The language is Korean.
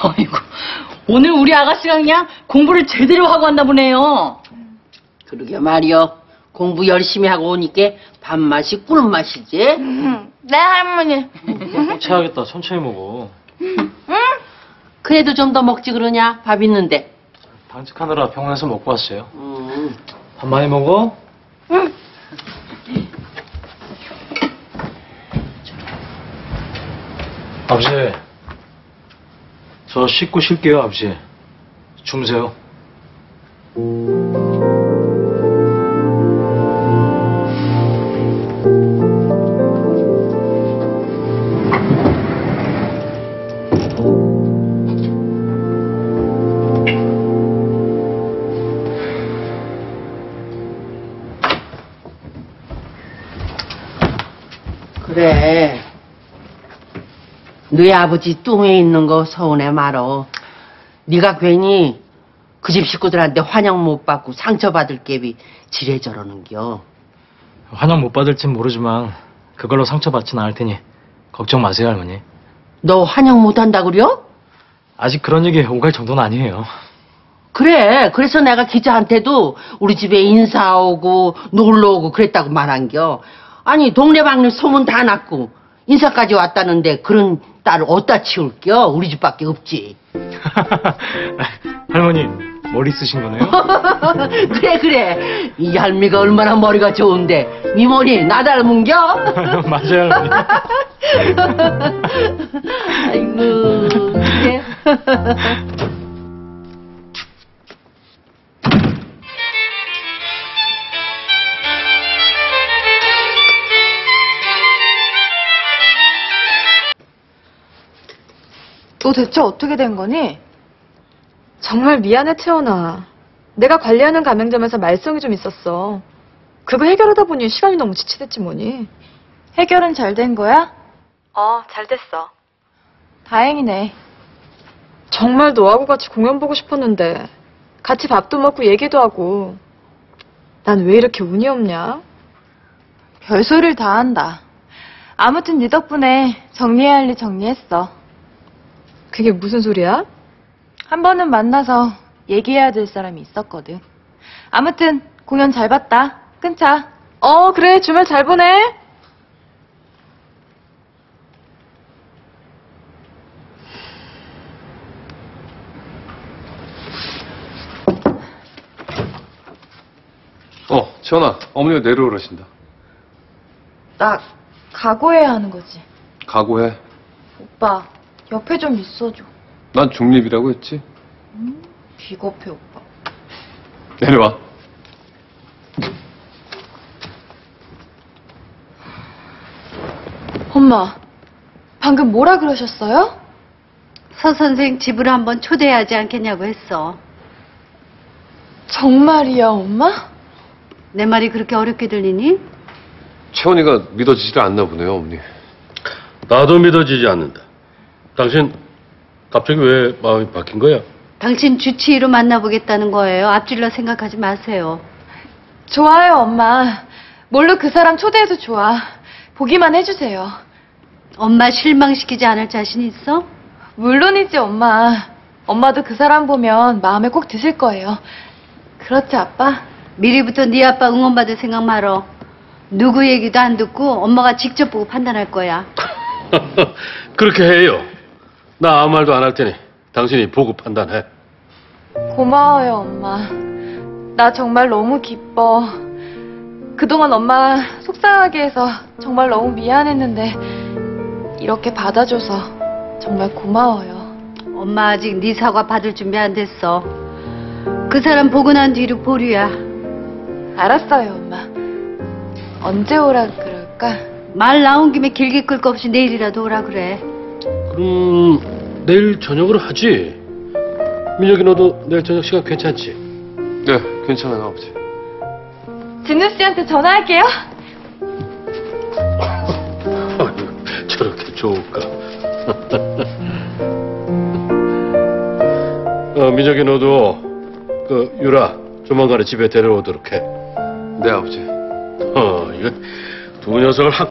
아이고, 오늘 우리 아가씨가 그냥 공부를 제대로 하고 왔나 보네요. 그러게 말이여. 공부 열심히 하고 오니까 밥맛이 꿀맛이지. 네, 할머니. 체하겠다. 천천히 먹어. 그래도 좀 더 먹지 그러냐? 밥 있는데. 당직하느라 병원에서 먹고 왔어요. 음. 밥 많이 먹어? 아버지, 저 씻고 쉴게요, 아버지. 주무세요. 그래. 너희 아버지 뚱에 있는 거 서운해 말어. 네가 괜히 그 집 식구들한테 환영 못 받고 상처받을 갭이 지레 저러는겨. 환영 못 받을진 모르지만 그걸로 상처받진 않을 테니 걱정 마세요, 할머니. 너 환영 못 한다 그려? 아직 그런 얘기 오갈 정도는 아니에요. 그래. 그래서 내가 기자한테도 우리 집에 인사 오고 놀러 오고 그랬다고 말한겨. 아니 동네방네 소문 다 났고 인사까지 왔다는데 그런 딸을 어디다 치울겨? 우리 집밖에 없지. 할머니, 머리 쓰신 거네요? 그래 그래. 이 할미가 얼마나 머리가 좋은데 네 머리 나 닮은겨? 맞아요, 할머니. 아이고 그래. 너 대체 어떻게 된 거니? 정말 미안해, 채원아. 내가 관리하는 가맹점에서 말썽이 좀 있었어. 그거 해결하다 보니 시간이 너무 지체됐지 뭐니. 해결은 잘 된 거야? 어, 잘 됐어. 다행이네. 정말 너하고 같이 공연 보고 싶었는데 같이 밥도 먹고 얘기도 하고 난 왜 이렇게 운이 없냐? 별소리를 다 한다. 아무튼 네 덕분에 정리해야 할 일 정리했어. 그게 무슨 소리야? 한 번은 만나서 얘기해야 될 사람이 있었거든. 아무튼 공연 잘 봤다. 끊자. 어, 그래. 주말 잘 보내. 어, 지원아, 어머니가 내려오라신다. 나 각오해야 하는 거지. 각오해. 오빠, 옆에 좀 있어줘. 난 중립이라고 했지. 비겁해, 오빠. 내려와. 엄마, 방금 뭐라 그러셨어요? 서 선생 집으로 한번 초대하지 않겠냐고 했어. 정말이야, 엄마? 내 말이 그렇게 어렵게 들리니? 채원이가 믿어지지를 않나 보네요, 어머니. 나도 믿어지지 않는다. 당신 갑자기 왜 마음이 바뀐 거야? 당신 주치의로 만나보겠다는 거예요. 앞질러 생각하지 마세요. 좋아요, 엄마. 뭘로 그 사람 초대해도 좋아. 보기만 해주세요. 엄마 실망시키지 않을 자신 있어? 물론이지, 엄마. 엄마도 그 사람 보면 마음에 꼭 드실 거예요. 그렇지, 아빠? 미리부터 네 아빠 응원받을 생각 말어. 누구 얘기도 안 듣고 엄마가 직접 보고 판단할 거야. 그렇게 해요. 나 아무 말도 안 할 테니 당신이 보고 판단해. 고마워요, 엄마. 나 정말 너무 기뻐. 그동안 엄마 속상하게 해서 정말 너무 미안했는데 이렇게 받아줘서 정말 고마워요. 엄마 아직 네 사과 받을 준비 안 됐어. 그 사람 보고 난 뒤로 보류야. 알았어요, 엄마. 언제 오라 그럴까? 말 나온 김에 길게 끌 거 없이 내일이라도 오라 그래. 그럼 내일 저녁으로 하지. 민혁이 너도 내일 저녁 시간 괜찮지? 네, 괜찮아요, 아버지. 진우 씨한테 전화할게요. 아유, 저렇게 좋을까? 어, 민혁이 너도 그 유라 조만간에 집에 데려오도록 해. 네, 아버지. 어, 이거 두 녀석을 한